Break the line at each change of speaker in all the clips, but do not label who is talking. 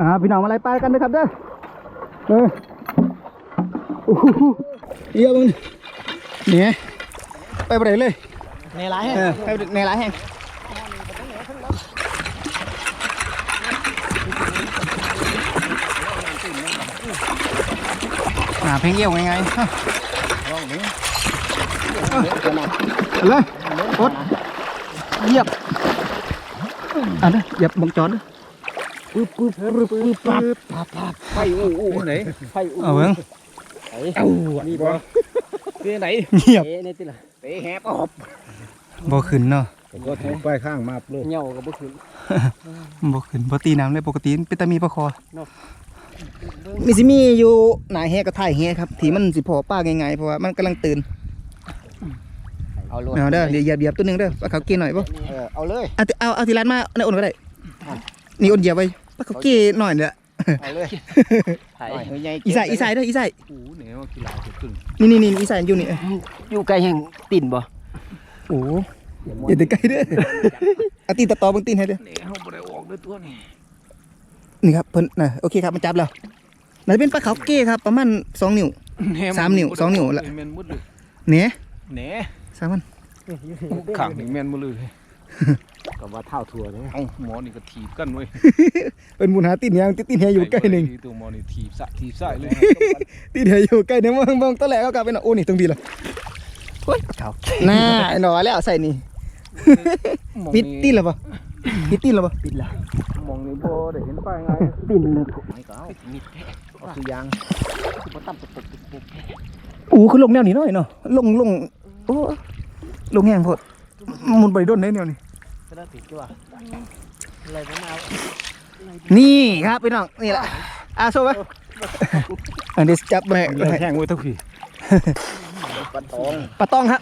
มาพี่น้องมาไล่ปลากันนะครับเด้อเออโอ้โหเยอะมึงเนี่ยไปไปไหนเลย
ในร้าน
เออไปในร้านแห้งหาเพลงเยี่ยวไงไงฮะเลยอดเหยียบอะเด้อเหยียบบังจอดเด้อ ปึ๊บปึ๊บปึ๊บปึ๊บปั๊บปั๊บปั๊บ
ไฟอู้อู้ไหนไฟอู้
เอาเบิ่ง
เอานี่บ่เรื่อไหน
เงียบ
เอ๊ะนี่ติล่ะเตะแฮบออบ
บ่ขึ้นเนาะ
ก็ถึงไปข้างมาเลย
เหย่าก็บ่ขึ้น
บ่ขึ้นบ่ตีน้ำเลยปกติเป็นตามีประคอมีสิมีอยู่หนาแฮกับท้ายแฮครับที่มันสิพอป้าง่ายๆเพราะว่ามันกำลังตื่น
เอาเลย
เอาเด้อเดี๋ยวเหยียบเหยียบตัวหนึงเด้อเขากี้หน่อยบ่
เออเอาเลย
เอาเอาเอาทีร้านมาในอุ่นก็ได้ นี่อุ่นเหยียบไว้ปลาเขาเกี้หน่อยเนี่ย
เอาเลยถ่ายเฮ้ยใหญ่
อีสายอีสายเด้ออีสาย
โอ้เนี่ยว่ากีฬาจะตึง
นี่นี่นี่อีสายอยู่นี่
อยู่ไกลแห่งติ่นบ่
โอ้อย่าไปใกล้เด้อเอาตีนตะตอเบิ่งตีนให้เด้อ
เนี่ยเขาบ่ได้ออกด้วยตัวนี่
นี่ครับเพิ่นน่ะโอเคครับมันจับแล้วน่าจะเป็นปลาเขาเก้ครับประมาณสองนิ้วสามนิ้วสองนิ้วละ
แมนหมดเลย
เนี่ย
แหน่
สามมัน
ขังนี่แมนหมดเลย
ก็ว่าเท่าทัวเลย
เอ้าหมอนี่ก็ถีบกันเว้ย
เป็นหมุนหาตีนแฮงตีนแฮอยู่ใกล้หนึง
ตัวหมอนี่ถีบสะถีบสะเลย
ตีนแฮอยู่ใกล้หนึงมองมองตะแหลก็กลับไปน่ะโอ้นี่ตรงดีล่ะ
เฮ้ยเท่า
น่าไอ้หนอแล้วใส่นี่ปิดตีนแล้วปะปิดตีนแล้วปะ
ติ่นละ
มองนี่บ่ได้เห็นป้ายไง
ติ่นเลยไม่ก็เอามีดแท้
เอาคือยาง
บ่ตั้มตะปุกตะปุก
อู้คือลงแนวนี้หน่อยเนาะลงลงโอ้ลงแห้งโพด มุนไปด้นได้แนวนี้
ก็ได้ติดตัวอะไรบ่มา
นี่ครับพี่น้องนี่แหละอาโซ่ไปอันนี้จับแม่
แห้งไว้ทุกที
ปลาตอง
ปลาต้องฮะ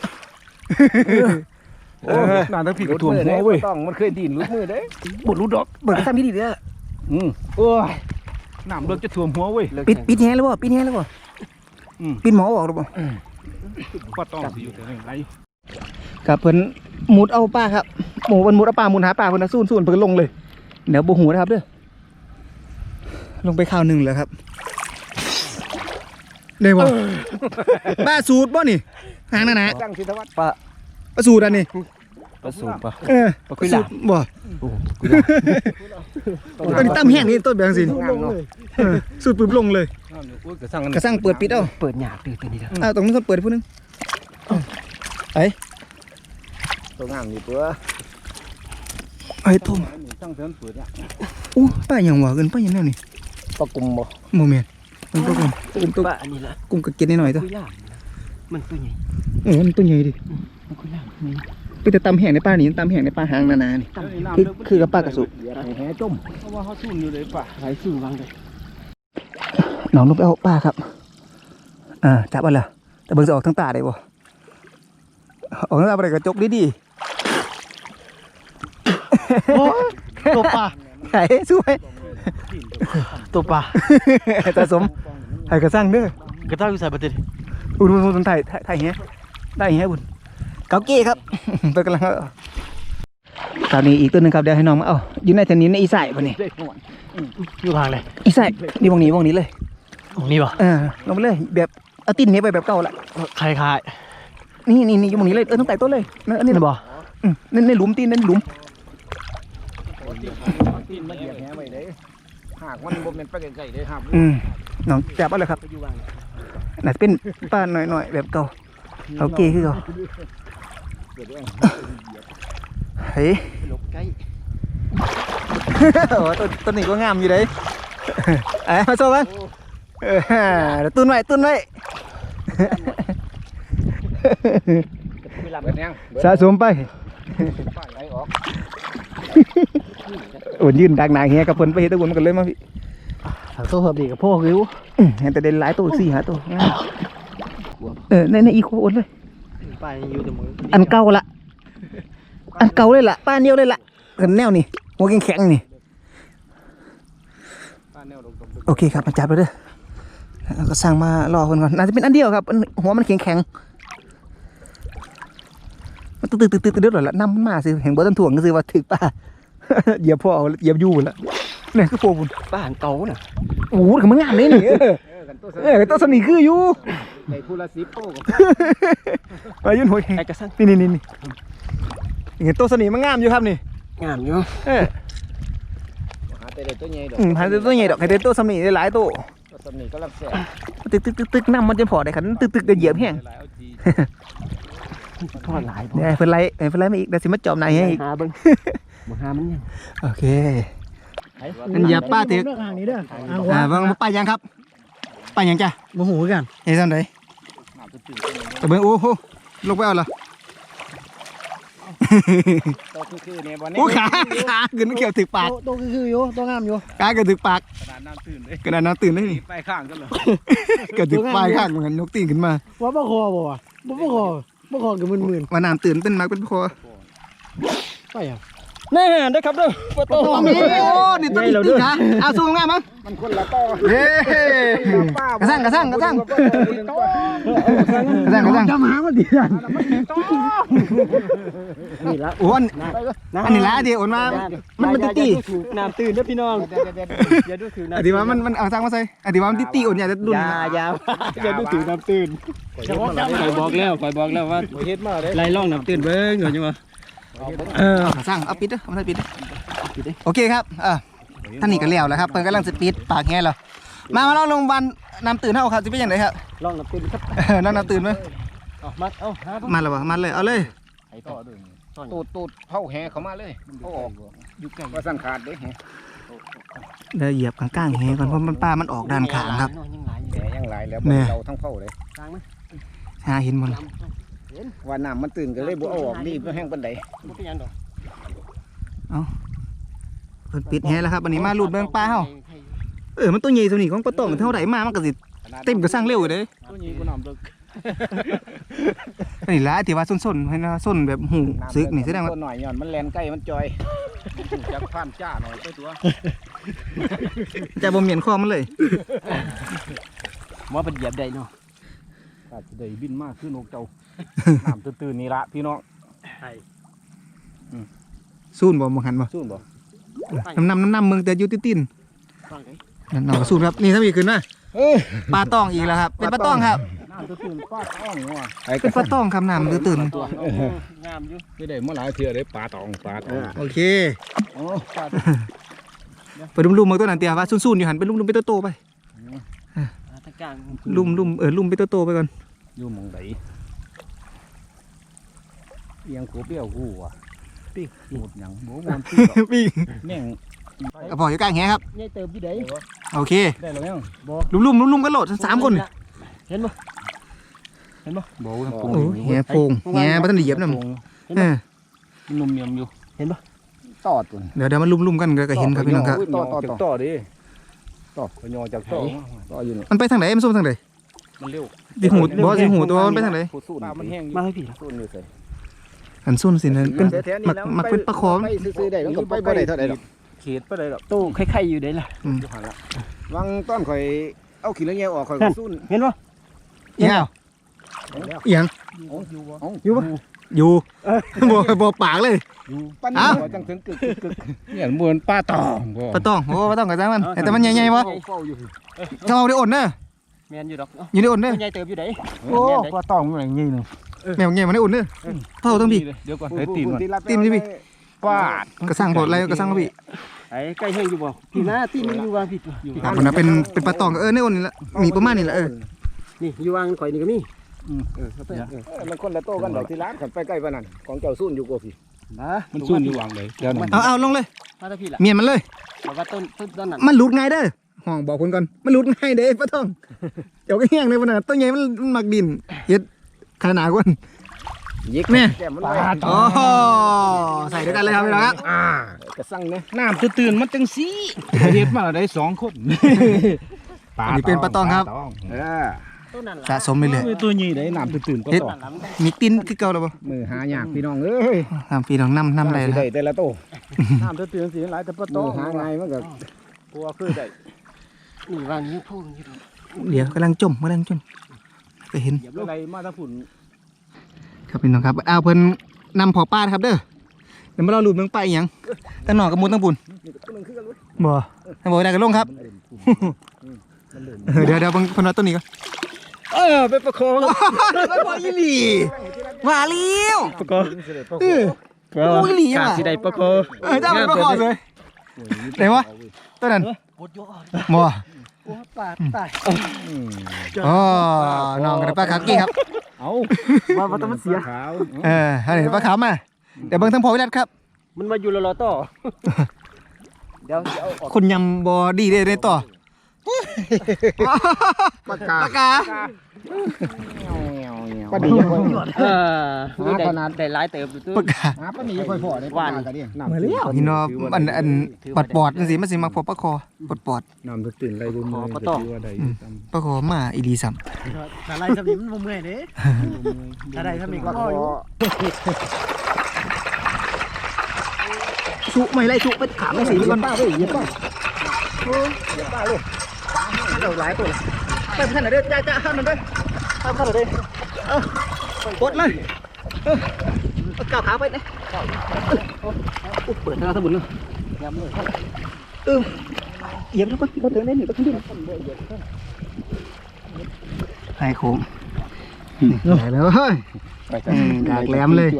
โอ้นานทั้งพี่ก็ท่วมหัวเว้ย
ต้องมันเคยดินรุดมือเด้
บ่รู้ดอก
เบิกซ้ำที่ดีเด้อ
อืมโอ้ยน้ำเลิกจะท่วมหัวเว้ย
ปิดปิดแห้งแล้วบ่ปิดแห้งแล้วบ่
อืม
ปิดหมอออกหรือบ่
ป้าต้องสิอยู่แต่ไหนไร
ครับเพิ่น มุดเอาปลาครับหมูเพิ่นมุดเอาปลามุดหาปลาเพิ่นน่ะสู้ๆเพิ่นลงเลยเดี๋ยวบ่หูนะครับเด้อลงไปข้าวหนึงแล้วครับได้บ่ปลาสูตรบ่นี่หางนั่นนะ
จังสิทวัฒน์ปลา
ปลาสูตรอันนี้
ปลาสูบปลา
เออ
ปลาคุยหลาม
สูตรบ่ตอนนี้ตั้มแห้งนี่ต้นแบบสิ
งามเนาะ
เออสูตรปึ๊บลงเลย
น้ำเนี่ยโอ้ยกระสังกัน
กระสั่งเปิดปิดเอา
เปิดหยาบตื่นตัวนี้เด้อ
อ้าวตรงนั้นต้องเปิดผู้หนึง
ตัวงามอยู่ตัว
ไอ้ทุ่ม
ช่างเถินเปิดเนี่ย
อู้ป้าหยังวะเกินป้าหยังแนวนี่
ปลากุมบ่
โมเมนต์มันตัวกุ้งกุ้งตัว
ปลาอันนี้ละ
กุ้งกระเก็ดนิดหน่อยตัว
คุยหลามมันตัวใหญ่
โอ้มันตัวใหญ่ดิ
มันคุยหลามนี่
ไปแต่ตำแห้งในป้านี่ตำแห้งในป้าหางนานานี่คือคือกับปลากระสุ
อย่าให้แหจม
เพราะว่าเขาสู้อยู่เลยป่ะ
ไหลสู้วางเลย
น้องลงไปเอาป้าครับอ่าจับเอาละแต่เบิ่งจะออกทั้งตาได้บ่ออกทั้งตาบ่ได้กระจกดีดี
ตัวปลา
ๆไอ้สวย
ตัวปลา
ตาสมให้กระสั่งเด้อก
ระต้าอยู่ใส่ประเด็น
อุ่นอุ่นถ่ายถ่ายถ่ายเหี้ยได้เหี้ยบุญเกาเก้ครับตัวกำลังเอาคราวนี้อีกตัวหนึงครับเดี๋ยวให้น้องมาเอาอยู่ในแถวนี้ในอีสายป่ะนี่
อยู่ทางเลย
อีสายนี่วงนี้วงนี้เลย
ตรงนี้ป่ะ
เออลงไปเลยแบบเอาตีนนี้ไปแบบเก่าละ
คล้ายคล้าย
นี่นี่นี่อยู่วงนี้เลยเออตั้งแต่ต้นเลยนั่นอันนี้
นี่
นะ
บ่
อืมในในหลุมตีนในหลุม
ตีนมันเหยียบแหไว้เลยหากมันบ่แม่นไปไกลๆเลยครับ
อืมน้องจับเอาเลยครับ
อยู่วาง
น่าจะเป็นป้าหน่อยๆแบบเก่าเอาเก้คือเก่าเฮ้ย
หลบใกล้
โอ้ต้นต้นนี้ก็งามอยู่เลยเอ้ยมาโซ่บ้างเออเดี๋ยวตุ้นไว้ตุ้นไว้
คุยหลาม
เบิดยัง
สะสมไป
ป้ายไหล ออก
โอ้ยยืนดักหนาเฮียกับเพิ่นไปเฮ็ดแตะวนกันเลยมาพี่
ถ้าตัว hợp ดีกับพ่อคิว
อืมเห็นแต่เด่นหลายตัวสี่หาตัวงามเออในในอีโคโอนเลย
ไปอยู่แต่มือ
อันเก่าละอันเก่าเลยล่ะป้าเนียวเลยล่ะเห็นแนวนี่หัวแข็งๆนี่
ป้าแนวดง
โอเคครับมาจับไปเด้อแล้วก็สั่งมารอคนก่อนน่าจะเป็นอันเดียวครับอันหัวมันแข็งๆมันตึ๊ดตึ๊ดตึ๊ดตึ๊ดเดือดละน้ำมันมาสิแห่งบ่ต้นถ่วงก็คือว่าถึกป้า เหยียบพ่อเอาเหยียบอยู่แล้วเนี่ยคือโฟบุญ
บ้านเก่าน่ะ
โอ้โหกับมันงามเลยนี่เออ
เออกันตัว
เออตัวสนิทคืออยู่
ในทุละสิบโป้กับ
ไปยืนหัว
ไอ้กระสัง
นี่นี่นี่นี่เห็นตัวสนิทมันงามอยู่ครับนี่
งามอยู่
เออ
หาแต่เด็กตัวใหญ่ดอก
อืมหาแต่ตัวใหญ่ดอกให้แต่ตัวสนิทได้หลายตัว
ตัวสำนีก็รับแสบ
ตึกตึกตึกตึกน้ำมันจะพอได้ขันตึกตึกจะเหยียบแห้ง
ทอดหลาย
เดี๋ยวให้เพิ่นไล่ให้เพิ่นไล่มาอีกเดี๋ยวสิมาจอมนายให้อีก
หาเบิ่ง บ่หามันยัง
โอเคอันเหยียบป้าตึก
ทางนี้เด้อ
อ่าเบิ่งป้ายังครับป้ายังจ้ะ
บ่หูกัน
เฮ้ยทำไดแต่เบิ่งโอ้โหลงไปเอาละ
ตัวคือๆเนี่ยบ่นี่
โอ้ขาขาขึ้นเขียวถึกปาก
ตัวคือๆอยู่ตัวงามอยู่
กาเกิดถึกปาก
ขนาดน้ำตื่นเลย
กระดานน้ำตื่นได้นี่
ไปข้างกันเลย
เกิดถึกปลายข้างเหมือนกันยกตีนขึ้นมา
ว่าบ่คอบ่วะบ่บ่คอบ่คอกับมื่น
ว่าน้ำตื่นเป็นมากเป็นคอ
ๆไปอะ แน่ได้ครับเด้อบ่โต
โอ้นี่ตัวนี้ตึกนะเอาสู้ง่ายมั้ง
มันคนละต่อ
เฮ้กระซังกระซังกระซังกระซังกระซัง
จำหามันดีอะนี่ละ
โอ้อันอันนี้ละเดี๋ยวโอนมามันมันติตี
น้ำตื่นเด้อพี่น้องอย่าดูถือ
อธิว่ามันมันเอาซังมาใส่อธิว่ามันติตีโอนอย่าจะดุน
อย่าอย่าอย่าดูถือน้ำตื่น
คอยบอกแล้วคอยบอกแล้วว่า
เฮ็ดมาเด้
ไล่ล่องน้ำตื่นเบิ้งหน่อยจังวะ
เออเอาซังเอาปิดเด้อเอามาใส่ปิดเด้อโอเคครับเออท่านนี่ก็เลี้ยวแล้วครับเพิ่นกำลังจะปิดปากแง่แล้วมามาลองลงบันน้ำตื่นเท่าครับจะเป็นยังไงครับ
ลองน้ำตื่นครับ
เออน้ำน้ำตื่นไหม
เอามัดเอาหา
มาแล้ววะมาเลยเอาเลย
ไอ้ต่อด้วย
ตูดตูดเผาแหเข้ามาเลยเขาออกอยู่ไกลว่าสั่นขาดเด้แห
เดี๋ยวเหยียบกลางๆแหก่อนเพราะมันปลามันออกด้านข้างครับ
ยังหลายอยู่
แหยังหลายแล้ว
แม่
เราทั้งเผาเลย
ทางมั้ย
หาเห็นหมดเลย
ว่าน้ำมันตื่นก็เลยบ่เอาออกรีบแห้งปันใด
บ่เป็นหยังดอก
เพิ่นปิดแหแล้วครับอันนี้มาลูดเบิ่งปลาเฮาเออมันตัวใหญ่ตัวนี้ของปลาตองเท่าไหร่มามันก็สิเต็มกระสังเร็วอยู่เด้
ตัวนี้กูน้ำตึก
อันนี้ละที่ว่าส้นๆให้นะส้นแบบหูซึกนี่แสดงว่า
ตัวหน่อยย่อนมันแลนใกล้มันจอย
จักผ่านจ้าหน่อยตัวตัว
จะบ่เหมียนคอมันเลย
ว่าเป็นเหยียบได้เนาะ
อาจจะได้บินมากขึ้นนกเจ้า น้ำตื่นๆนี่ละพี่น้อง
ซูนบ่มองหันบ่
สู้บ่
น้ำน้ำน้ำน้ำเมืองแต่อยู่ติน
ฟังไง
ๆนั่นเอาซูนครับนี่ถ้ามีขึ้นมาปลาตองอีกแล้วครับ เป็นปลาตองครับ
น้ำตื่นๆป้าต้องว่ะ
ไอ้
เป็นปลาตองครับน้ำตื่น
ตัวงามอยู่
ไม่ได้เมื่อหลายเทื่อได้ปลาตองปลาตอง
ๆโอเค
โอ้ปลา
ไปลุ่มๆเมืองตัวนั้นเตียว่าซูนๆอยู่หันไปลุ่มๆไปโตๆไป
ทางกลาง
ลุ่มๆเออลุ่มไปโตๆไปก่อน
อยู่หมองไหน เอียงขัวเปี้ยวกูว่ะปีกหมดหยังบ่มันปีก
ปิ้ง
แม่ง
กระเพาะอยู่กลางแหครับ
ใหญ่เติบอยู่ได
โอเค
ได้แล้วยังบ่
ลุ่มๆลุ่มๆกันโหลดสามคนนี่
เห็นบ่
บ่ทั้ง
โอ้ยแหโฟงแหบ่ทันได้เหยียบนำเออ
นุ่มเนียมอยู่
ต่อตัว
เดี๋ยวเดี๋ยวมันลุ่มๆกันก็เห็นครับพี่น้องครับ
ต่อต่อต่อดิต่อไปยอจากต่อ
ต่ออยู่นี่
มันไปทางไหนมันส้มทางไหน
มันเร็ว
สิหูบ่สิหูตัวมันไปทางไหน
สู้ปลามันแห้งอยู่
มาให้พี่
สู้นี่ใส่
อันส้นสินั่นเป็น
แถวๆ
มัก
แล้ว
มักเป็นปลาคอม
ไปซื้อๆได้มันก็ไปบ่ได้เท่าใดดอก
เขตไปเลยหรอก
ตู้ไข่ๆอยู่ได้ล่ะ
อยู่หั่นละวังต้นข่อยเอาขี้เหลืองแยออกข่อยก็สู้
เห็นบ่
เอียงเอียง
อยู่บ่
อยู่บ่บ่ปากเลย
ปั้น
เอ้า
หัวจังถึงกึกกึกกึก
เนี่ยเหมือนปลาตองบ่
ปลาตองโอ้ปลาตองกับจ้างมันแต่มันใหญ่ๆบ่
เฝ้าอยู่
เจ้าเอาได้อ่อนเด้อ
แม่นอยู่ดอก
อยู่ได้อ่อนเด้อ
ใหญ่เติบอยู่ได
โอ้ปลาตองมันอย่างนี้นึง
แมวใหญ่มันได้อ่อนเด้อเท่าต้องพี่
เดี๋ยวก่อนให้ตีนมัน
ตีนสิพี่
ปลาด
กระสังบ่อะไรกระสังบ่พี่
ไอ้ใกล้เฮงอยู่บ่พี่หน้าที่นี่อยู่วางผิดอยู่
ครับมันนะเป็นเป็นปลาตองก็เออได้อ่อนนี่ละมีประมาณนี้ละเออ
นี่อยู่วางข่อยนี่ก็มี
เออมันคนละโตกันดอกที่ร้านขันไปใกล้ปานนั้นของเจ้าสู้อยู่กว่าพี่
นะ
มันซุ่นอยู่วางเลยเดี๋ยวนั้น
เอาเอาลงเลย
มาตะพี่ล่ะ
เมียนมันเลย
บอกว่าต้นต้นต้นนั้น
มันหลุดง่ายเด้อห้องบอกคนก่อนมันหลุดง่ายเด้ปลาตองเดี๋ยวก็แห้งเลยมันน่ะตัวใหญ่มันมันมักดินเฮ็ด ขนาดกว่า
ยิก
แม่
แก้มมันไว้
โอ้โหใส่ด้วยกันเลยครับพี่น้องครับ
อ่ากระสังเนี่ย
น้ำตื่นๆมันจังสีเฮ็ดมาได้สองคน
อันนี้เป็นปลาตองครับ
เออ
ต้นนั้น
สะสมไปเลย
ตัวนี้ได้น้ำตื่นๆปลา
เฮ็ด
ตอง
นั้น
มีติ้นคือเก่าแล้วบ่
มือหายากพี่น้องเอ้ย
ทำพี่น้องนำนำได้
สิ
แล้ว
ได้แต่ละโต
น้ำตื่นๆสิหลายแต่ปลาต
มื
อ
องหาไงายมันก็
กลัวคือได้
นี่วางนี่พูดอยู่ดอก
เดี๋ยวกำลังจมกำลังจม ไปเห็น
เหยียบอะไรมาถ้าฝุ่น
ครับพี่น้องครับเอาเพิ่นนำพอป้านะครับเด้อเดี๋ยวมาเราหลุดเมืองไปอีหยังตั้งหนอกกับมูตั้งปุ่น
นี่ก็ตัวหนึงคือกันเว้ย
บ่ให้บอกได้กันลงครับเออเดี๋ยวเดี๋ยวเบิ่งคนเอาตัวนี้ก่อน
เออไปประคอง
ไปบ่อีหลีมาเลี้ยว
ประคอง
เออโอ้ยหลีว่ะ
กาสิได้ประคอง
เออจ้ามันประกอบเลยไหนวะตัวนั้น บ่
ปาดตาย
อ๋อน้องกันปลาขาวกี้ครับ
เอา
ว่าว่าต้องมันเสีย
ขาว
เออให้เห็นปลาขาวมาเดี๋ยวเบิ่งทั้งพอวิรัตครับ
มันมาอยู่รอๆต่อเดี๋ยวเอาออก
คนยำบอดีได้ได้ต่อ
ปากกา
ปลากา
ปาดียังค่อย
เออนี่ได้ได้หลายเติบอยู่ตื้อ
ปลากา
หาปาดียังค่อยพอได้ปากกากันดิน้ำ
มาแล้วพี่น้องอันอันปอดปอดจังซี่มันสิมาพบปลาคอปอดปอด
น้ำตื่นไรดูมือก็ถือว่าได้
ปลาคอมาอีดีซ้
ถ้าไรทำนี้มันบ่เมื่อยเด้ถ้าได้ทำนี้ก็
ปาก
พออยู่ำ
สุไม่ไล่สุไปถามไม่สีก่อน
ป้าเว้ยเยี่ยป้า
เราหลายตัวไปพันหน่อยเด้อจ้าจ้าห้ามมันเด้อห้ามมันหน่อยเด้อเออ กดเลยเออเอาก้าวขาไปนะโอ้เปิดหน้าสมุนเลยเออเหยียบแล้วก็ก็เดินได้หนึ่งก็ขึ้นดิให้โค้งได้แล้วเฮ้ยดากแหลมเลย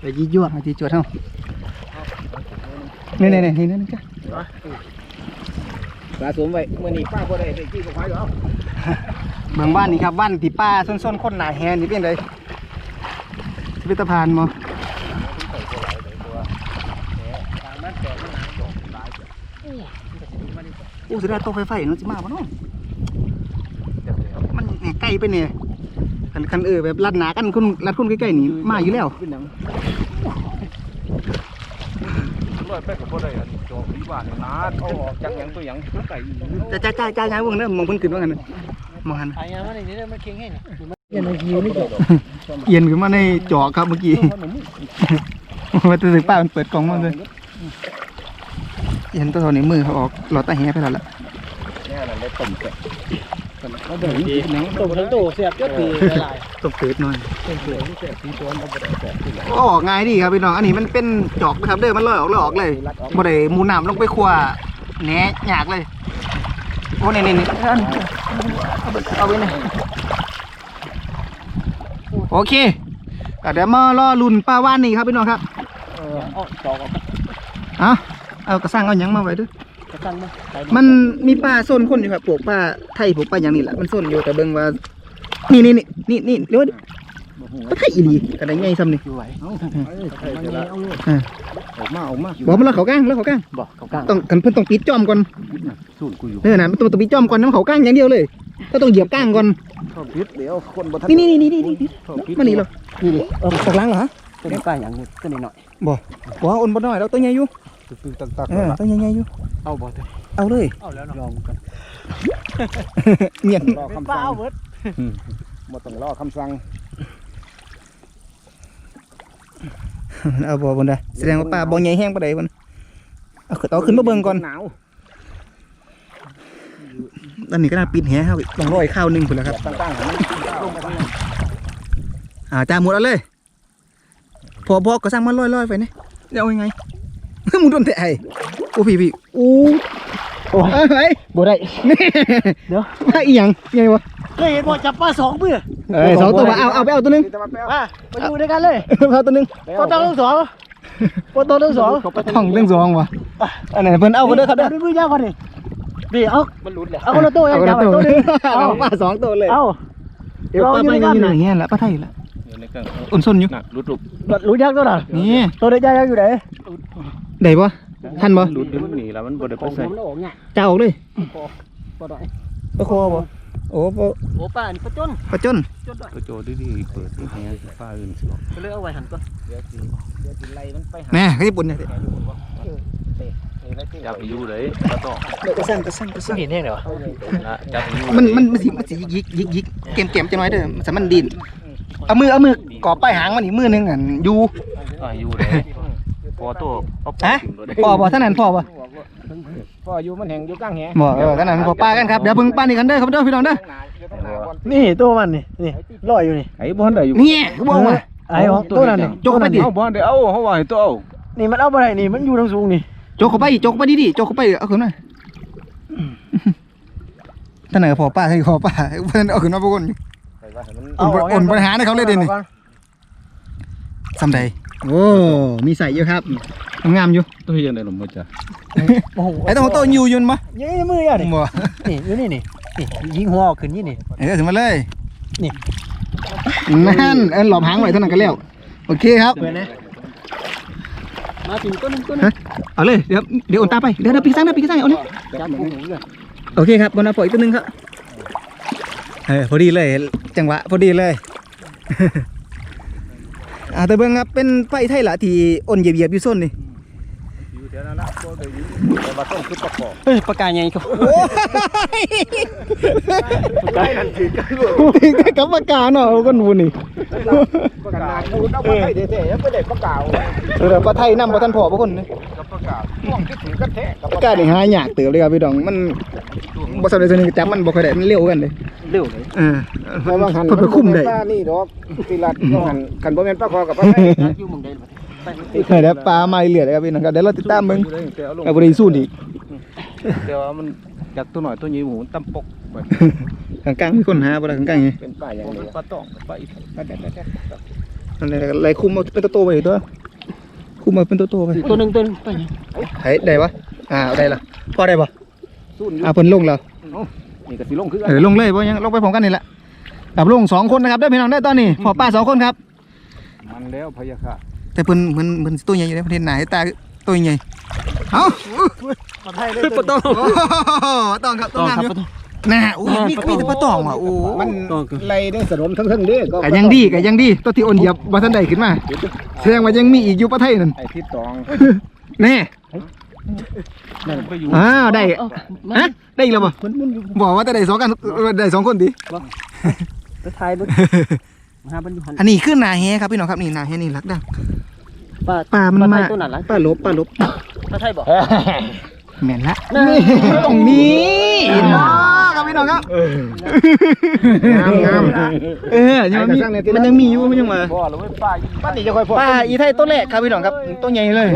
ไปยี่ยวดมาจีจวดเท่านี่นี่นี่นี่นี่จ้ะ
สะสมไว้เมื่อนี้ป้าบ่ได้ได้กี่ก็ควายแล้ว
เมืองบ้านนี่ครับบ้านที่ป้าส้นๆคนหนาแฮนี่เป็นไงพิพิธภัณฑ์มั้งอู้สุดยอดโต๊ะไฟไฟเนาะจิมาบ่เนาะมันเนี่ยใกล้ไปเนี่ยคันคันเออแบบลัดหนากันคนลัดคนใกล้ๆนี่มาอยู่แล้ว
เป็นหนัง
ร้อยไปกับพ่อได้อันจอวิบานนานเอาออกจากยังตัวยังไก่
จ้าจ้าจ้าจ้าจ้าวงเด้อมองเพิ่นขึ้นว่ากันน่ะ มองหัน
ไอ้ยังมันนี่เด้อมันเก่งให้นี่
เอียนขึ้นมาในจอครับเมื่อกี้มาตื่นป้ามันเปิดกล่องมาเลยเห็นตัวนี้มือเขาออกหลอดตาแหไปแล้วล่ะ
เนี่ยนั่นได้ต้มแกะ
เขาเดินหนัง
ตัวทั้งตัวเสียบยอดตีหลาย
ตกเกิดหน่อย
เป็นเสือที่แกะสีตัวมันบ่ได้แกะที่ไหน
ก็ออกง่ายดีครับพี่น้อง อันนี้มันเป็นจอกนะครับเด้อมันลอยออกลอยออกเลยบ่ได้หมูน้ำลงไปคั่วแหนหยากเลย โอ้นี่นี่นี่เอาไปนี่โอเคเดี๋ยวมารอลุ่นป้าว่านนี่ครับพี่น้องครับ
เออเอาจอกออก
เอาเอากระสังเอายังมาไว้ด้วย
กระชังมาใส่
มันมีปลาโซนคนอยู่ครับพวกปลาไทยพวกปลาอย่างนี้แหละมันโซนอยู่แต่เบิ่งว่า นี่นี่นี่นี่นี่เรียกว่าไทยอีหลีกระไดใหญ่ซ้ำนี่
อยู่ไหว
อ่า
ออกมาออกมา
บอกมันแล้วเขาก้างแล้วเขาก้าง
บอกเขากลาง
ต้องกันเพิ่นต้องปิดจอมก่อน
สูตรกูอยู่
เออนะมันต้องต้องปิดจอมก่อนน้ำเขาก้างอย่างเดียวเลยก็ต้องเหยียบก้างก่อน
ชอบพิษเดี๋ยวคนบ่ทัน
นี่นี่นี่นี่นี่นี่
ชอบพิษ
มานี่เหรอนี่ดิเออตกหลังเหรอ
ตัวนี้ป้าอย่างนี้ตัวนี้หน่อย
บอกว่าอ่อนบ่น้อยแล้วตัวใหญ่อยู่
ตึกๆตักๆ
เออตัวใหญ่ๆอยู่
เอาบ่ตัว
เอาเลย
เอาแล้วลองกัน
เงียบ
รอคำ
ป้า
สั่ง
เอาเบิด
บ่ต้องรอคำสั่ง
เอาบ่บนได้แสดงว่าปลาบ่ใหญ่แห้งปานใดบ่นเอาขึ้นเอาขึ้นมาเบิ่งก่อน
หนาว
อันนี้ก็น่าปิดแหครับต้องร้อยข้าวหนึงพุ่นแหล้วครับ
ต่างๆให้มันลงไปข้างใน
อ่าจ้าหมดเอาเลยพอพอก็สั่งมาลอยลอยๆไปนี่เดี๋ยวเอายังไงมึงโดนแต่ไอ้โอ้พี่พี่โอ้โอ้ยไอ้
บ่ได้
นี่
เดี๋ยว
ว่าอีหยังไงวะ
เคยเห็นบ่จับปลาสองมือ
เอ้ยสองตัวมาเอาเอาไปเอาตัวหนึง
นี่จะมาแปล
มามาอยู่ด้วยกันเลย
เอาตัวหนึง
ปลาตองทั้งสองปลาตองทั้งสอง
ท่องเรื่องสองวะอันไหนเพิ่นเอาไปเด้อครับเด้อ
ด้วยมือยาวก่อนนี่ดีเอา
มันหลุดแล้ว
เอาคนละตัว
เอา
เอา
ไป
จับ
ตัว
ตัวนึง
เอา
เอา
ปลาสองตัวเลย
เอา
เดี๋ยวปลาไปยังอยู่ไหนเงี้ยละปลาไทยละ
อยู่ในเครื่อง
อุ่นส้นอยู่
น่ะหลุดลูก
รู้ยักษ์ตัวน่ะ
นี่
ตัวเด็กยักษ์อยู่ไหน
ได้ปะ ทันปะ
หลุดดึงหนีแล้วมันบ่ได้ไปใส่
มันออกง่าย
จะเอาเลย
ปลาดอย
ปลาคอปะโอ้ปลา
โอ้ป้านี่ปลาจน
ปลาจน
จนดอย
ก็โจดีๆเปิดที่แฮฟ้าอื่นสิ
ก็เลยเอาไว้หันก่อน
เดี๋ยวสิเดี๋ยวสิไล่มันไปหา
แม่เขาญี่ปุ่นเนี่ย
จับไปอยู่เลยแล้วต่อ
เดี๋ยวกระสั่งกระสั่งกระสั่ง
เห็นแห้งเลยวะ
นะจับไปอยู่
มันมันมันสิมันสิยิกยิกยิกเกมเกมจะน้อยเด้อมันสามันดินเอามือเอามือกอบปลายหางมันอีกมือหนึงอันอยู่
อะอยู่เลย พอตัวเอา
ฮะ
ถึงรถได้
พอบ่ท่านั้นพอบ่
พ่ออยู่มันแห่งอยู่กลางแห
บ่เออท่านั้นพอปลากันครับเดี๋ยวเบิ่งปลานี่กันเด้อครับเด้อพี่น้องเด้อ
นี่ตัวมันนี่นี่ลอยอยู่นี่
ไอ้บอลได้อยู่
นี่กูบอกว่า
ไอ้ของตัวนั้นนี่
โจกไปดิ
เอาบอลได้เอาเขาว่าให้ตัวเอา
นี่มันเอาไปไหนนี่มันอยู่ทางสูงนี่
โจกเข้าไปโจกเข้าไปดิๆโจกเข้าไปเอาขึ้นมาท่านไหนพอป้าให้พอป้าเพิ่นเอาขึ้นมาพวกคนอยู่
ไปว่าให้มัน
อ่อนอ่อนปัญหาให้เขาเลยเด่นนี่สำใด โอ้มีใส่เยอะครับงามอยู่
ตัวเฮียในหลุมมันจะ
โอ้โห
ไอ้ต้องโตอยู่ยืนปะ
ยี่มืออะนี่
บ่
นี่อยู่นี่นี่นี่ยิงหัวออกขึ้นนี่นี่
เออถึงมาเลย
นี่
นั่นเอ็นหลอมหางไว้เท่านั้นก็แล้วโอเคครับ
เปิดนะมาถึงต้นนึงต้นนึง
เอาเลยเดี๋ยวเดี๋ยวโอนตามไปเดี๋ยวเดี๋ยวปีกซ้ายนะปีกซ้ายเอาเลย
จับหูเลย
โอเคครับบนเอาปล่อยอีกตัวหนึงครับเออพอดีเลย จังหวะพอดีเลย อ่าแต่เบิ่งครับเป็นไฟไทยละที่อ่อนเหยียบๆอยู่ส้นนี่
อยู่แถวนั้นละตัวเดียวนี้แต่ว่าต้องขึ้นตะกอ
เฮ้ยปากกาใหญ่ครับ
โอ้ย
ได้ทันทีกัน
ถึงได้กับปากกาเนาะเอาก็นูนี่
ขนาดพูดเอาไปให้แท้ๆยังไม่ได้ประกาศ
เออปลาไทยนำบ่ทันพอบ่คนนี่
กับประกาศ
ช่วงที่ถือกันแท้กับ
ปากกานี่หายากเติบเลยครับพี่ดองมันบ่สำเร็จตัวนี้จับมันบ่ค่อยได้มันเร็วกันเลย
เร็วเลย
เออ
เพราะว่าหัน
เพิ่นไปคุมได้
ปลานี่ดอกที่รัดว่าหันคันบ่แม่นปลาคอกับปลาไทย
อยู่มึงได้ หรือเปล่า
เออเดี๋ยวปลามาเรื่อยๆครับพี่น้องครับเดี๋ยวเราติดตามเบิ่ง
แต่เอาลง
เอาบ่ได้สู้อีก
แต่ว่ามันจากตัวหน่อยตัวนี้หมูตำปกไป
กลางๆมีคนหาบ่ได้กลางๆไง
เป็นปลาอย่าง
มัน
นี้
ปลาต้องปลาอีก
นั่นแหละไล่คุมเอาเป็นตัวๆไปอีกตัวคุมเอาเป็นตัวๆไป
ตัวหนึ่งตัวหนึ่งไปยัง
ไห้ได้ปะอ่าเอาได้ละพอได้ปะ
สู้อยู่
อ่าเพิ่นลงแล้ว
นี่ก็สิลงคือ
เออลงเลยบ่ยังลงไปพร้อมกันนี่แหละกับลงสองคนนะครับได้อพี่น้องได้อตอนนี้พอป้าสองคนครับ
มันแล้วพะยาค่ะ
แต่เพิ่นเพิ่นเพิ่นตัวใหญ่อยู่ในประเทศไหนตาตัวใหญ่เอ้า
ปลาไทยเลยปลาตอง
โอ้โหต้องครับต้องงามอยู่น่ะโอ้ยมีมีแต่ปลาตองว่ะโอ้
มัน
ตองคือ
ไล่ได้สนมทั้งๆเด้ก็
ก็ยังดีก็ยังดีตัวที่อ่อนเหยียบบ่ทันได้ขึ้นมาแสดงว่ายังมีอีกอยู่ประเทศนั่น
ไอ้ที่ตอง
แน่
นั่นไปอยู่
อ้าวได้
เอ้า
ฮะได้อีกแล้วบ่
มันมันอยู่
บอกว่าแต่ได้สองกันได้สองคนดิ
ปลาไทยมัน มาหามันอยู่หัน
อันนี้คือนาแฮครับพี่น้องครับนี่นาแฮนี่รักดัง
ปลา
ปลามัน
ปลาไท
มาย
ตัวนั้นล่ะ
ปลาลบปลาลบ
ปลาไทยบอก
แม่นละนี่ตรงนี้เนาะครับพี่น้องครับ
งามงาม
เออยังมีมันยังมีอยู่มันยังมา
บ่เราไม่ปลาอีก
มันนี่จะค่อยพอ
ปลาอีไทยตัวแรกครับพี่น้องครับตัวใหญ่เลย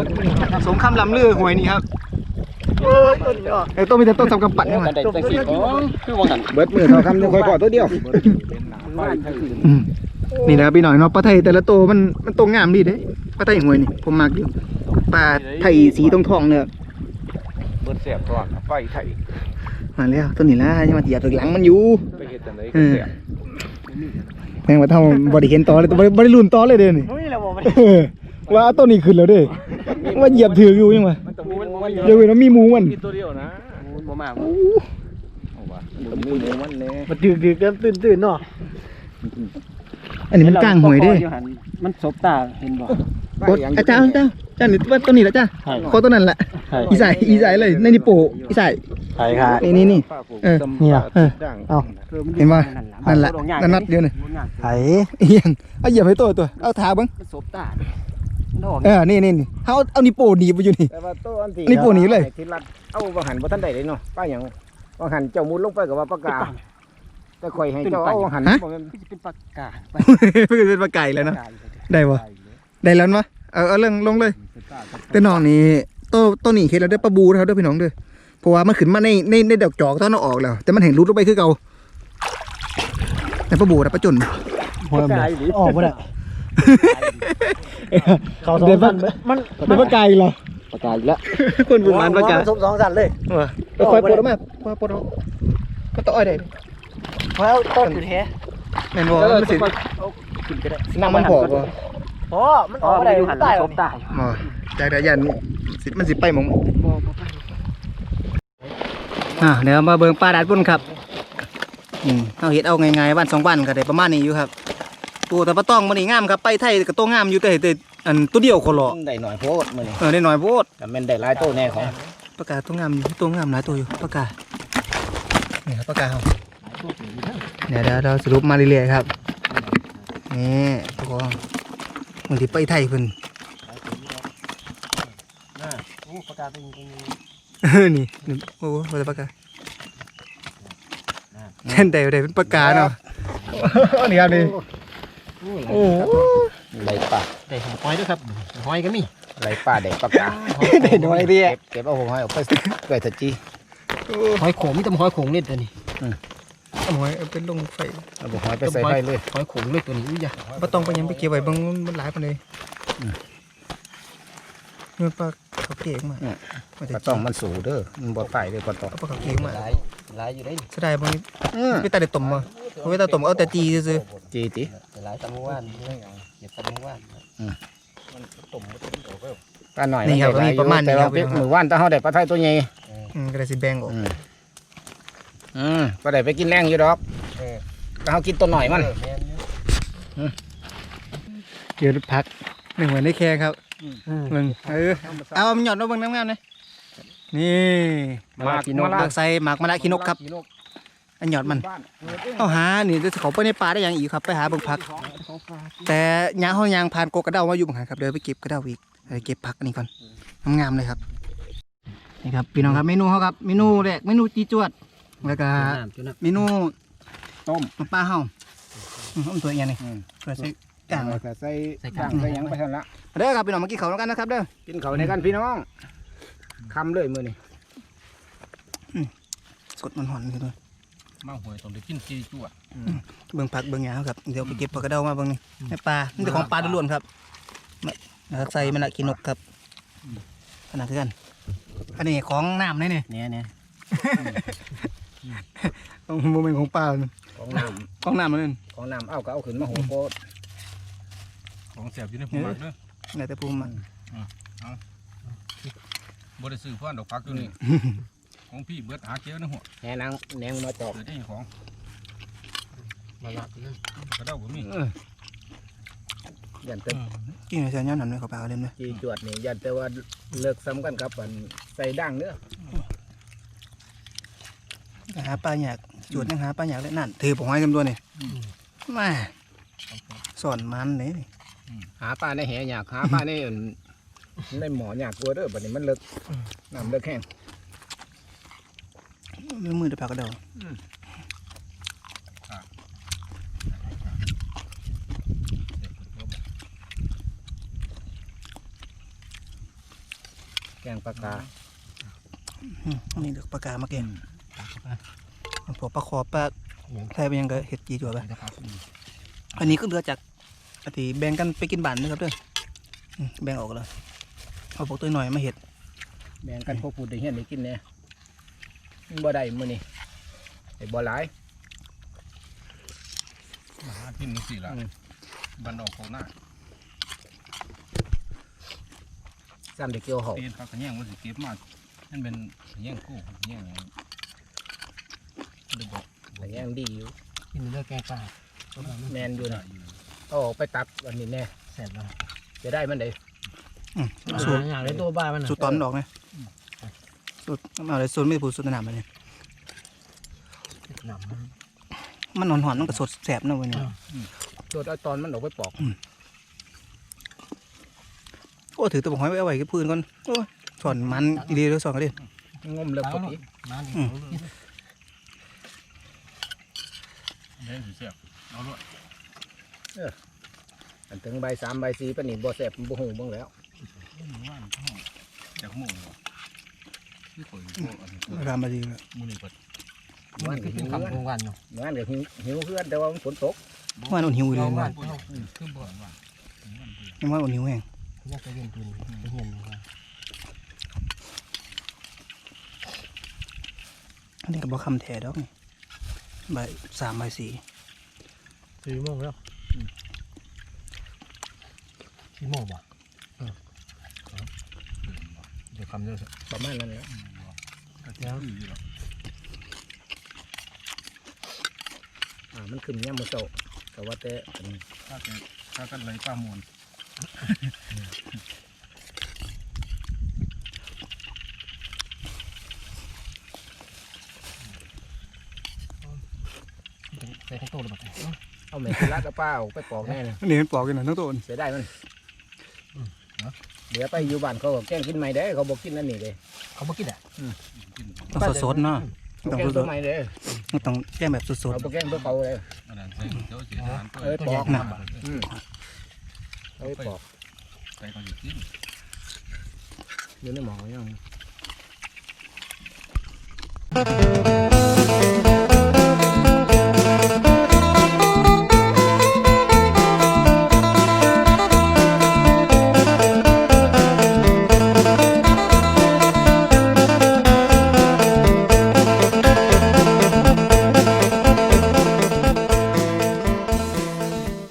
สมคำลำลือหวยนี่ครับไอ้ตัวมีแต่ต้นสำกำปั้นนี่มา
กันได้จังสี่ของคือวางหัน
เบิดมือเท่าคำจะค่อยพอตัวเดียว
เป็ นหนาปลาอีกทั้งอื่น
อืมนี่นะครับพี่น้องเนาะปลาไทยแต่ละตัวมันมันตัวงามดีเด้ปลาไทยหวยนี่ผมมักอยู่ปลาไทยสีทองทองๆเนี่ย
เบิดแสบตัวปลาอีกไทย
มาแล้วตัวนี้ละยังมาเหยียบถึงหลังมันอยู่
ไปเฮ็ดจังได๋
เอ
ก็
อ
แสบ
แม่งมาเท่าบริเห็นต่อเลยบริบริลุนต่อเลยเด้นี่
นี่แหละบอกมัน
เออว่าเอาตัวนี้ขึ้นแล้วเด้ว่าเหยียบถืออยู่ยังวะ
มันต้องมีมัน
เดี๋ยวเว้ยมันมีหมูมัน
มีตัวเดียวนะ
บ่มา
เอาว่ะ
มันมีหมูมันแน่
มันดึกดึกเริ่มตื่นตื่นเนาะ
อันนี้มันกลางหวยเด้
มันสบตาเห็นบ่
ปลาก
ด
อย่าง
อาจารย์อาจารย์อาจารย์นี่ว่าตัวนี้แหละจ้า
ใช่
ขอตัวนั้นแหละ
ใช่
อีสายอีสายเลยในนี่โปะอีสาย
ใช่ค่ะ
นี่นี่นี่
ปลาผม
เออ
จำ
เนี่ย
เออ
ด่าง
เอาเห็นป่ะนั่นแหละนั่นนัดเดียวนี่
ไผ่
เอียงเอาเหยียบให้ตัวตัวเอาเท้าเบ้าง
มันสบตามันออก
เออนี่นี่นี่เขาเอานี่โปะหนีบไปอยู่นี่
แต่ว่าตัวอันที่
นี่ปูหนีเลย
ที่รัดเอาบางหันบ่ทันได้เลยเนาะป้าหยังบางหันเจ้ามุดลงไปกับว่าปากกา แต่ข่อยให้เจ้าเอาบางหันบ่แม่น
จะเป็นปากกาไป
เพื่อเป็นปลาไก่แล้วเนาะได้ปะได้แล้วมั้ยเอาเอาเรื่องลงเลยแต่น้องนี่ตัวตัวนี้เห็นแล้วได้อปลาบูนะครับเด้อพี่น้องเด้อเพราะว่ามันขึ้นมาในในในดอกจอกตอนเอาออกแล้ว แต่มันเห็นรุดลงไปคือเก่าแต่ปลาบูนะปลาจน
หัวมันออกบ่ได้เขาสอง
เดี๋ยว
สัน
มันเป็นปลาไก่เหรอ
ปากกาอีกแล้ว
คนบุญมันปลาไก่
สมสองสันเลย
ก็คอยปลดออกมาคอยปลดออกก็ต้องอ้อยได้
เพราะต้นคือแท้
แม่นบ่มันสิ
ขึ้นก็ได้
น้ำมันพอบ่
พอมันออกบ่ได้มันตายสบตา
บ่จากเดี๋ยวยันสิมันสิไปหมองอ่าเดี๋ยวมาเบิ่งปลาดาดบุญครับอืมเอาเฮ็ดเอาง่ายๆบ้านสองบ้านก็ได้ประมาณนี้อยู่ครับ ตัวแต่ปลาต้องมันนี่งามครับไปไทยก็ตัวงามอยู่แต่แต่อันตัวเดียวคนหรอ
ได้หน่อยโพดมื้อนี้
เออได้หน่อยโพด
แต่แม่นได้หลายโตแน่ของ
ปากกาตัวงามอยู่ตัวงามหลายตัวอยู่ปากกานี่ครับปากกาครับเดี๋ยว เดี๋ยวเราสรุปมาเรื่อยๆครับนี่ตัวกองบางทีไปไทยเพิ่น
โอ้ปากกาเป็น
เออนี่นี่โอ้โหอะไรปากกาเช่นใดใดเป็นปากกาเนาะนี่ครับนี่โอ้โห
ได้ปลา
ได้หอยด้วยครับหอยก็มี
อะไรป้าเด็กปากกา
ได้น้อยเดีย
เก็บเก็บเอาหัวหอยออกไปไปตะจี
หอยโขงมีแต่หอยโขงเล็ดตัวนี้
เอาหอยเอาเป็นลงไฟ
เอาหัวหอยไปใส่ไฟเลย
หอยโขงเล็ดตัวนี้อุ้ยยะ
บ่ต้องไปยังไปเก็บไว้เบางมันหลายปานใดเมื่อปลาเขาเก่งมามัน
ปลา
จะ
ต้องมันสูเด้อมันบ่ตายเลยปลาตอง
เอาปลาเขาเก่งมา
หลายหลายอยู่ได้
เสียดายบ่
อืม
ไปตาได้ต้มมาเอาไว้ตาต้มเอาแต่จีซื่อ
จีติ
หลายตำว่านเก็บตำว่าน
ปลาหน่อย
ๆนี่ครับ
ได้หล
มี
ย
ประมาณ
แต่
นี้ค
ว่า
รับ
เป็นมือว่านถ้าเฮาได้ปลาไทยตัวใหญ่
อืมก็ได้สิแบ่งออก
อืมอืมปลาได้ไปกินแรงอยู่ดอกแต่เฮากินตัวหน่อยมัน
เกี่ยวพักหนึ่งวันได้แค่ครับหนึ่งเออเอามันหยอดมาเบิ่งน้ำงามเลยนี่
มากกินนก
เลือกใส่หมากมะละขี้นกครับ อันหยอดมันเอาหานี่จะเขาไปในป่าได้อย่างอีกครับไปหาเบิ่งผัก แต่ยางเขายางผ่านโกกระเด้ามาอยู่บางหันครับเดี๋ยวไปเก็บกระเด้าอีกไปเก็บผักอันนี้ก่อนงามๆเลยครับนี่ครับพี่น้องครับเมนูเขาครับเมนูแรกเมนูจีจวด แล้วก็เมนู
ต้ม
ปลาเฮาอืมเอาตัวอย่างนี้
อืม
เพื่อใส่กลาง
แล้วก็ใส่กลาง ใส่หยังไปเท่านั้นละ
เด้อครับพี่น้องมากินข้าวแล้วกันนะครับเด้อ
กินเขาวในกันพี่น้องคำเลยมื้อนี้
สดมันหอนๆเลยด้วย
มาหวยต้องได้กินจีจั่ว
เบิ่งผักเบิ่งหยางครับเดี๋ยวไปเก็บผักกระเด้ามาเบิ่งนี่ในปลานี่แต่ของปลาล้วนๆครับมาแล้วใส่มันละกินนกครับขนาดคือกันอันนี้ของน้ำนี่นี่
เนี่ยเนี่ย
ของโมเมนต์ของปลา
ของน้
ของน้ำมันนั่นำ
ของน้ำเอาก็เอาขึ้นมาโหโกด
ของแสบอยู่ในผมมักเด้อ
ไหนแต่ภูมิมัน
บ่ได้ซื้อเพื่อนดอกพักอยู่นี่ของพี่เบิดหาเกี้ยวในหัว
แหนางแหนงมาจอก
เกิดได้ของ
มาละนี่
กระเด้าบ่มี
เออยันแต่
กินอะไรเช้าย้อนหนันเลยเขาปลาเล่นเลย
จีจวดนี่ยันแต่ว่าเลิกซ้ำกันครับอันใส่ด่างเนื้อ
หาปลาหยากจวดยังหาปลาหยากเลยนั่นถือผมไว้กันด้วยนี่มาสอนมันเลยนี่
หาปลาในแหอยากหาปลาในอั่นในหมออยากกลัวเด้อบัดนี้มันเลิกน้ำเลิกแห้ง
มือมือเดือผักกระเด้า
แกงปลากา
อืมอันนี้เดือปลากามาเก่ง พวกปลาคอปลาใส่ไปยังก็เห็ดจีจวดไปอันนี้ก็เหลือจากอติแบ่งกันไปกินบ้านนะครับเด้ออืมแบ่งออกแล้วเอาพวกตัวหน่อยมาเห็ด
แบ่งกันพวกพูดได้เฮียนได้กินแน่มันบ่ได้มื้อนี้ไอ้บ่หลาย
มาหากินนี่สิล่ะบันดอกของหน้า
ซ้ำได้เกี่ยวเห่า
ตีนพักกระแยงมันสิเก็บมานั่นเป็นกระแยงกู้กระแยงหยังได้บอก
แต่ยังดีอยู่
กินเลือดแกงปลา
แมนอยู่
ได้
นะ
อยู่
เอาออกไปตักอันนี้แน่
แซ่บแล้ว
จะได้มันได้
อืม
สู
สู
ต
ต
ร
ร
อย่างไรตัวบ้ามัน
สูตรตอนมันออกไหมสูตรเอาเลยสูตรไม่ได้พูดสูตรสนามมันนี่
หนำมัน
มันหอนๆมันก็สดแสบนะเว้ยเนี่ย
โดดเอาตอนมันออกไปปอก
โอ้ถือตัวบอกหอยไว้เอาไว้กับพื้นก่อนโอ้ยสอนมันอีดีเลยสอนกันดิ
งมเลิกปกติ
มาดิ
ได้สิเสียบเอาด้วย
อันถึงใบสามใบสี่ปานนี่บ่แสบบ่หูเบ้างแล้ว
ว่านห้องจากหมู่ที่ข่อยพวกอันนี้
ราคามาดีเลย
มื้อนี้ก็
มัน
ก็
ก็
เป็
หิ
น
ว
คำกลางวันเนาะ
มันก็หิวหิวเพื่อนแต่ว่ามันฝนตก
มันอุ่นหิวเลย
วั
นะ
น
คือบ่อนว่า
ยังว่าอุ่นหิวแห้ง
อยากจะเย็นตุนจะเย็นนะครับ
อันนี้ก็บอกคำแท้ดอกนี่ ใบสามใบสี่
สี่โมงแล้วสี่โมงบ่เดี๋ยวคำเดียวสิ
ประมาณนั้นแหละ
ก็จะคืออยู่หรอก
อ่ามันขึ้นย่ำมือเจ้าแต่ว่าแต่อัน
ถ้าจะถ้ากันเลยป้ามวน
ใส่ทั้งตัวเลยบ่
เอาแม่กุลากระเป้าไปปอกแน่เลย
อันนี้มันปอกกันหน่อยทั้งตัว
เสียได้มันเดี๋ยวไปอยู่บ้านเขาก็แกล้งกินใหม่ได้เขาบอกกินนั่นนี่เลย
เขาบ่กินอะ
กิน
ต้องสดๆเนาะ
เขา
ต้อง
แกล้ง
ส
ตัว
ด
ใหม่เลย
ๆต้องแก้แบบสด
เขาบอกแกล้งตัวเก่าเลย
อันนั้นใส่เดี๋ยวสิทาน
เออปอก
ๆน่ะ
อืมเอาไปปอก
ใส่ก็อยู่กิน
อยู่ในหมอยัง